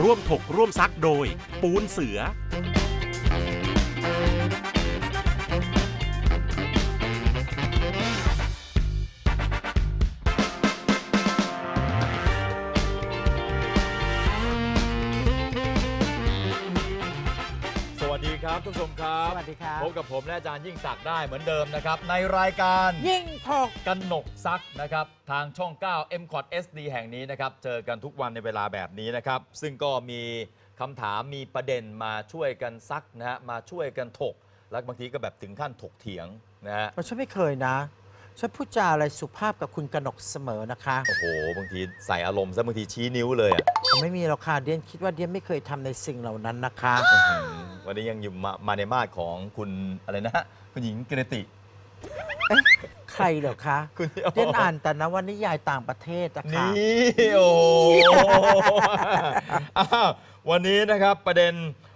ร่วมถกร่วมซักโดย ปูนเสือ ครับทุกผู้ชมครับสวัสดีครับพบกับผมและอาจารย์ยิ่งศักดิ์ได้เหมือนเดิมนะครับ ในรายการยิ่งถกกันหนกซักนะครับ ทางช่อง 9 m c o t SD แห่งนี้นะครับ เจอกันทุกวันในเวลาแบบนี้นะครับ ซึ่งก็มีคำถามมีประเด็นมาช่วยกันซักนะฮะมาช่วยกันถก แล้วบางทีก็แบบถึงขั้นถกเถียงนะฮะฉันไม่เคยนะ ฉันพูดจาอะไรสุภาพกับคุณกนกเสมอนะคะโอ้โห บางทีใส่อารมณ์ซะบางทีชี้นิ้วเลยอะผมไม่มีหรอกค่ะเดียนคิดว่าเดียนไม่เคยทำในสิ่งเหล่านั้นนะคะอื้อหือวันนี้ยังอยู่มามาในมาดของคุณอะไรนะฮะคุณหญิงกิรติ ใครเหรอคะคุณเดียนอ่านแต่นวนิยายต่างประเทศอะค่ะนี่โอ้โหอ้าววันนี้นะครับประเด็น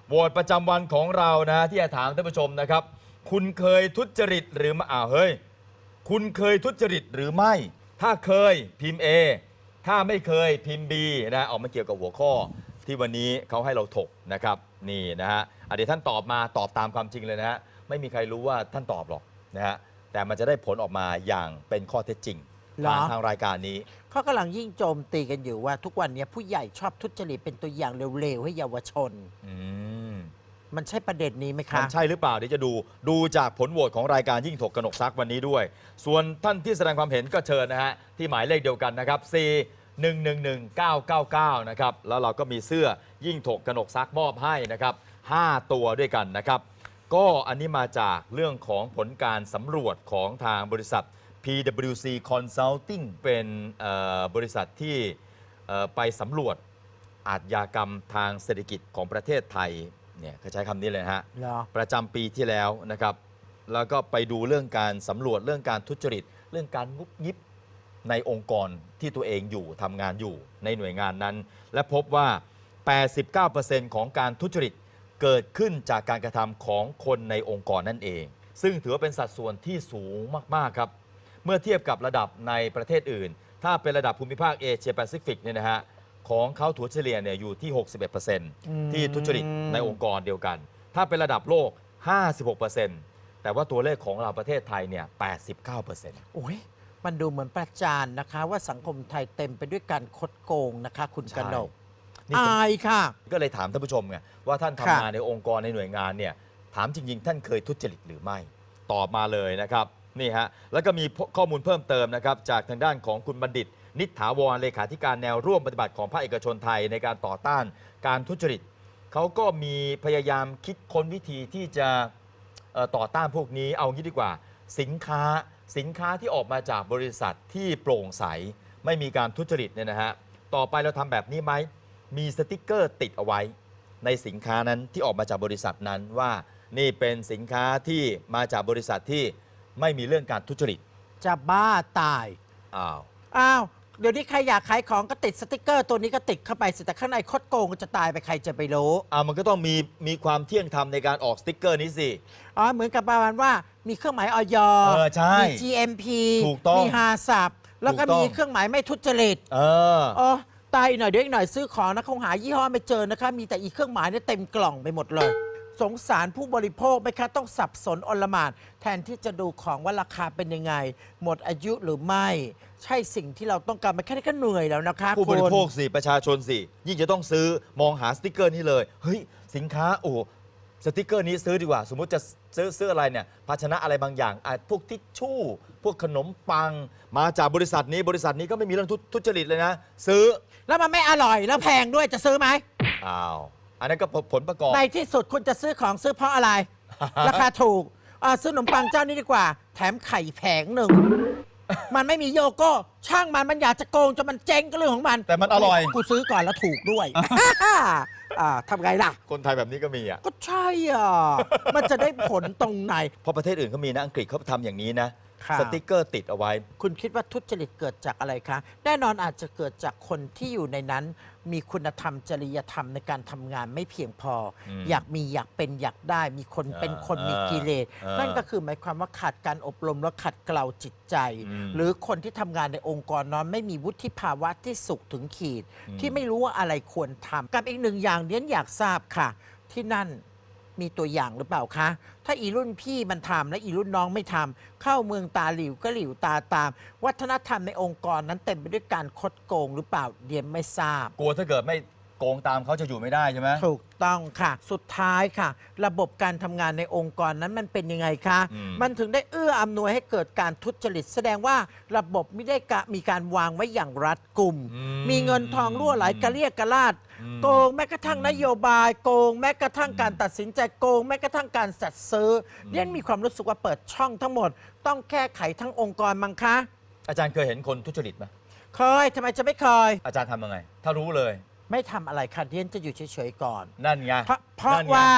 โหวตประจำวันของเรานะ ที่จะถามท่านผู้ชมนะครับ คุณเคยทุจริตหรือไม่อ้าวเฮ้ย คุณเคยทุจริตหรือไม่ ถ้าเคยพิมพ์ A ถ้าไม่เคยพิมพ์ B นะออกมาเกี่ยวกับหัวข้อที่วันนี้เขาให้เราถกนะครับนี่นะฮะอะเดี๋ยวท่านตอบมาตอบตามความจริงเลยนะฮะไม่มีใครรู้ว่าท่านตอบหรอกนะฮะแต่มันจะได้ผลออกมาอย่างเป็นข้อเท็จจริงเหรอ ผ่านทางรายการนี้ เขากำลังยิ่งโจมตีกันอยู่ว่าทุกวันเนี้ยผู้ใหญ่ชอบทุจริตเป็นตัวอย่างเร็วๆให้เยาวชน อืม มันใช่ประเด็นนี้ไหมมันใช่หรือเปล่าเดี๋ยวจะดูดูจากผลโหวตของรายการยิ่งถกกนกซักวันนี้ด้วย ส่วนท่านที่แสดงความเห็นก็เชิญนะฮะ ที่หมายเลขเดียวกันนะครับ C 1 1 1 9 9 9 นะครับ แล้วเราก็มีเสื้อยิ่งถกกนกซักมอบให้นะครับ 5 ตัวด้วยกันนะครับ ก็อันนี้มาจากเรื่องของผลการสำรวจของทางบริษัท PwC Consulting เป็นเอ่อบริษัทที่เอ่อไปสำรวจอาทยากรรมทางเศรษฐกิจของประเทศไทย เนี่ยเขาใช้คำนี้เลยนะฮะ เหรอ ประจำปีที่แล้วนะครับ แล้วก็ไปดูเรื่องการสำรวจเรื่องการทุจริต เรื่องการงุบยิบในองค์กรที่ตัวเองอยู่ทำงานอยู่ในหน่วยงานนั้น และพบว่า 89%ของการทุจริตเกิดขึ้นจากการกระทำของคนในองค์กรนั่นเอง ซึ่งถือว่าเป็นสัดส่วนที่สูงมากๆครับ เมื่อเทียบกับระดับในประเทศอื่น ถ้าเป็นระดับภูมิภาคเอเชียแปซิฟิกเนี่ยนะฮะ ของเขาถัวเฉลี่ยเนี่ยอยู่ที่ 61%ที่ทุจริตในองค์กรเดียวกัน ถ้าเป็นระดับโลก 56%แต่ว่าตัวเลขของเราประเทศไทยเนี่ย 89%โอ้ยมันดูเหมือนประจานนะคะ ว่าสังคมไทยเต็มไปด้วยการคดโกงนะคะ คุณกนกนี่ผมอายค่ะ ก็เลยถามท่านผู้ชมไงว่าท่านทำค่ะงานในองค์กรในหน่วยงานเนี่ยถามจริง ๆ ท่านเคยทุจริตหรือไม่ ตอบมาเลยนะครับนี่ฮะแล้วก็มีข้อมูลเพิ่มเติมนะครับจากทางด้านของคุณบัณฑิต นิษฐาวรเลขาธิการแนวร่วมปฏิบัติของภาคเอกชนไทยในการต่อต้านการทุจริตเขาก็มีพยายามคิดค้นวิธีที่จะเอ่อต่อต้านพวกนี้เอางี้ดีกว่า สินค้าสินค้าที่ออกมาจากบริษัทที่โปร่งใส ไม่มีการทุจริตเนี่ยนะฮะต่อไปเราทำแบบนี้ไหมมีสติกเกอร์ติดเอาไว้ ในสินค้านั้นที่ออกมาจากบริษัทนั้นว่านี่เป็นสินค้าที่มาจากบริษัทที่ไม่มีเรื่องการทุจริต จะบ้าตาย อ้าว อ้าว เดี๋ยวนี้ใครอยากขายของก็ติดสติกเกอร์ตัวนี้ก็ติดเข้าไปสิแต่ข้างในคดโกงจะตายไปใครจะไปรู้อ่ามันก็ต้องมีมีความเที่ยงธรรมในการออกสติกเกอร์นี้สิ อ๋อเหมือนกับประมาณว่ามีเครื่องหมายออยเออใช่มี GMP ถูกต้องมีฮาสับแล้วก็ถูกต้อง มีเครื่องหมายไม่ทุจริต เออ อ๋อ ตายอีกหน่อยเดี๋ยวอีกหน่อยซื้อของนะคงหายี่ห้อไม่เจอนะคะ มีแต่อีเครื่องหมายเนี่ยเต็มกล่องไปหมดเลย สงสารผู้บริโภคไหมคะต้องสับสนอลหม่านแทนที่จะดูของว่าราคาเป็นยังไง หมดอายุหรือไม่ ใช่สิ่งที่เราต้องการมาแค่นี้ก็เหนื่อยแล้วนะคะผู้บริคุณโภคสิประชาชนสิยิ่งจะต้องซื้อมองหาสติกเกอร์นี้เลยเฮ้ยสินค้าโอ้โหสติกเกอร์นี้ซื้อดีกว่า สมมุติจะซื้อซื้ออะไรเนี่ยภาชนะอะไรบางอย่างอะพวกทิชชู่ พวกขนมปัง มาจากบริษัทนี้บริษัทนี้ก็ไม่มีเรื่องทุทุจริตเลยนะ ซื้อ แล้วมันไม่อร่อยแล้วแพงด้วยจะซื้อไหมอ้าว อันนั้นก็ผลประกอบ ในที่สุดคุณจะซื้อของซื้อเพราะอะไร ราคาถูกอ่าซื้อขนมปังเจ้านี้ดีกว่า แถมไข่แผงหนึ่ง มันไม่มีโยโก้ช่างมันมันอยากจะโกงจนมันเจ๊งก็เรื่องของมันแต่มันอร่อย กูซื้อก่อนแล้วถูกด้วย อ่าทำไงล่ะ คนไทยแบบนี้ก็มีอะ ก็ใช่อะ มันจะได้ผลตรงไหน เพราะประเทศอื่นเขามีนะอังกฤษเขาทำอย่างนี้นะ ค่ะสติกเกอร์ติดเอาไว้ คุณคิดว่าทุจริตเกิดจากอะไรคะ แน่นอนอาจจะเกิดจากคนที่อยู่ในนั้น มีคุณธรรมจริยธรรมในการทำงานไม่เพียงพออมอยากมีอยากเป็นอยากได้ มีคนอ่าเป็นคนมีกิเลสอ่านั่นั่นก็คือหมายความว่าขาดการอบรมและขัดเกลาจิตใจ อืมหรือคนที่ทำงานในองค์กรนั้นไม่มีวุฒิภาวะที่สุขถึงขีด อืม ที่ไม่รู้ว่าอะไรควรทำกับอีกหนึ่งอย่างเดียนอยากทราบค่ะ ที่นั่น มีตัวอย่างหรือเปล่าคะ ถ้าอีรุ่นพี่มันทำและอีรุ่นน้องไม่ทำเข้าเมืองตาหลิวก็หลิวตาตาม วัฒนธรรมในองค์กรนั้นเต็มไปด้วยการคดโกงหรือเปล่าเดียนไม่ทราบ กลัวถ้าเกิดไม่ โกงตามเขาจะอยู่ไม่ได้ใช่ไหม ถูกต้องค่ะ สุดท้ายค่ะ ระบบการทำงานในองค์กรนั้นมันเป็นยังไงคะอืมมันถึงได้เอื้ออำนวยให้เกิดการทุจริต แสดงว่าระบบไม่ได้กะมีการวางไว้อย่างรัดกุม อืมีเงินทองรั่วไหลกระเรียกกระลาด อืม โกงแม้กระทั่งนโยบาย โกงแม้กระทั่งการตัดสินใจโกงแม้กระทั่งการจัดซื้ออเรียนมีความรู้สึกว่าเปิดช่องทั้งหมด ต้องแก้ไขทั้งองค์กรมั้งคะอาจารย์เคยเห็นคนทุจริตไหมเคยทำไมจะไม่เคย อาจารย์ทำยังไง ถ้ารู้เลย ไม่ทำอะไรค่ะเดียนจะอยู่เฉยๆก่อน นั่นไงเพราะเพราะนั่นไงว่า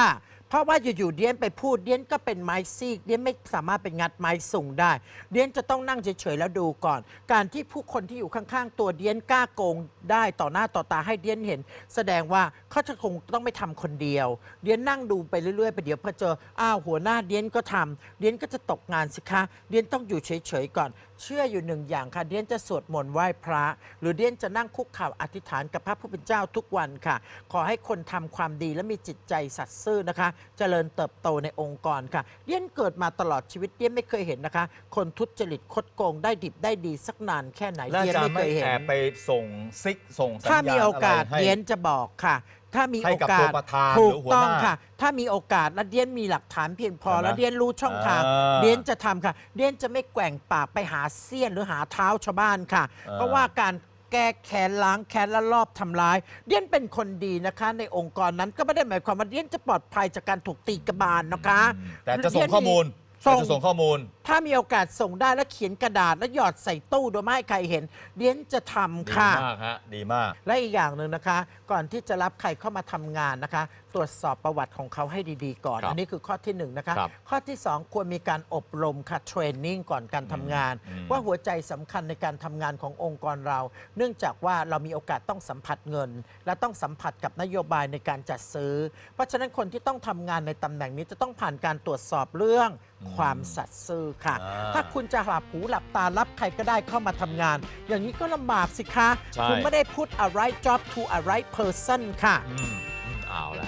เพราะว่าอยู่ๆเดียนไปพูดเดียนก็เป็นไม้ซีกเดียนไม่สามารถไปงัดไม้สูงได้ เดียนจะต้องนั่งเฉยๆแล้วดูก่อน การที่ผู้คนที่อยู่ข้างๆ ตัวเดียนกล้าโกงได้ต่อหน้าต่อตาให้เดียนเห็น แสดงว่าเขาจะคงต้องไม่ทำคนเดียว เดียนนั่งดูไปเรื่อยๆไปเดี๋ยวพอเจออ้าวหัวหน้าเดียนก็ทำเดียนก็จะตกงานสิคะ เดียนต้องอยู่เฉยๆก่อน เชื่ออยู่หนึ่งอย่างค่ะเดียนจะสวดมนต์ไหว้พระ หรือเดียนจะนั่งคุกเข่าอธิษฐานกับพระผู้เป็นเจ้าทุกวันค่ะ ขอให้คนทำความดีและมีจิตใจสัตย์ซื่อนะคะเจริญเติบโตในองค์กรค่ะเดียนเกิดมาตลอดชีวิตเดียนไม่เคยเห็นนะคะ คนทุจริตคดโกงได้ดิบได้ดีสักนานแค่ไหนแล้วเดียอานจารไม่ย์เคไม่ยเห็นแอบไปส่งซิกส่งสัญญาณถ้ามีโอกาสะไรให้ เดียนจะบอกค่ะ ถ้ามีให้โอกับกาตัวสประธานถูหรืกอหัวหน้าต้องค่ะ ถ้ามีโอกาสและเดียนมีหลักฐานเพียงพอใช่ไหมแล้วเดียนรู้ช่องทาง อ่าเดียนจะทำค่ะ เดียนจะไม่แกว่งปากไปหาเสี้ยนหรือหาเท้าชาวบ้านค่ะ อ่า เพราะว่าการ แก้แค้นล้างแค้นและรอบทำร้าย เดียนเป็นคนดีนะคะ ในองค์กรนั้นก็ไม่ได้หมายความว่าเดียนจะปลอดภัยจากการถูกตีกระบาลนะคะ แต่จะส่งข้อมูลส่แต่งจะส่งข้อมูล ถ้ามีโอกาสส่งได้แล้วเขียนกระดาษแล้วหยอดใส่ตู้โดยไม่ให้ใครเห็น เดียนจะทำดีค่ะ มากฮะ ดีมาก และอีกอย่างหนึ่งนะคะ ก่อนที่จะรับใครเข้ามาทำงานนะคะตรวจสอบประวัติของเขาให้ดีๆ ก่อน ครับอันนี้คือข้อที่หนึ่งนะคะ ครับข้อที่สองควรมีการอบรมค่ะเทรนนิ่งก่อนการทำงาน อืม ว่าหัวใจสำคัญในการทำงานขององค์กรเรา เนื่องจากว่าเรามีโอกาสต้องสัมผัสเงิน และต้องสัมผัสกับนโยบายในการจัดซื้อ เพราะฉะนั้นคนที่ต้องทำงานในตำแหน่งนี้จะต้องผ่านการตรวจสอบเรื่องความสัตย์ซื่อค่ะ อ่าถ้าคุณจะหลับหูหลับตารับใครก็ได้เข้ามาทำงาน อย่างนี้ก็ลำบากสิคะ ใช่ คุณไม่ได้ put a right job to a right person ค่ะ อืมอืมเอาละ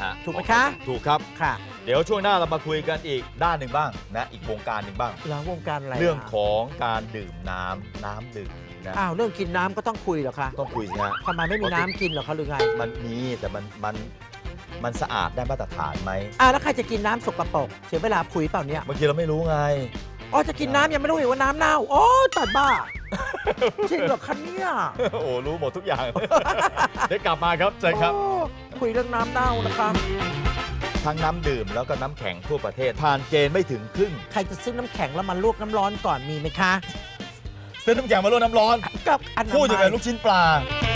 ฮะถูกไหมคะ ถูกครับ ค่ะเดี๋ยวช่วงหน้าเรามาคุยกันอีกด้านหนึ่งบ้างนะอีกวงการหนึ่งบ้าง แล้ววงการอะไรเรื่องของการดื่มน้ำน้ำดื่มนะอ้าวเรื่องกินน้ำก็ต้องคุยเหรอคะต้องคุยสิฮะทำไมไม่มีน้ำกินเหรอคะหรือไงมันมีแต่มันมันมันสะอาดได้มาตรฐานไหมอ้าวแล้วใครจะกินน้ำสกปรกเสียเวลาคุยเปล่าเนี่ย บางทีเราไม่รู้ไง อ๋อจะกินน้ำยังไม่รู้อีกว่าน้ำเน่าโอ้ตัดบ้า จริงเหรอคะเนี่ย โอ้โหรู้หมดทุกอย่าง เดี๋ยวกลับมาครับเจอครับ โอ้ คุยเรื่องน้ำเน่านะคะทั้งน้ำดื่มแล้วก็น้ำแข็งทั่วประเทศผ่านเกณฑ์ไม่ถึงครึ่ง ใครจะซื้อน้ำแข็งแล้วมาลวกน้ำร้อนก่อนมีไหมคะ ซื้อน้ำแข็งมาลวกน้ำร้อน กับอันพูดอย่างไรลูกชิ้นปลาเ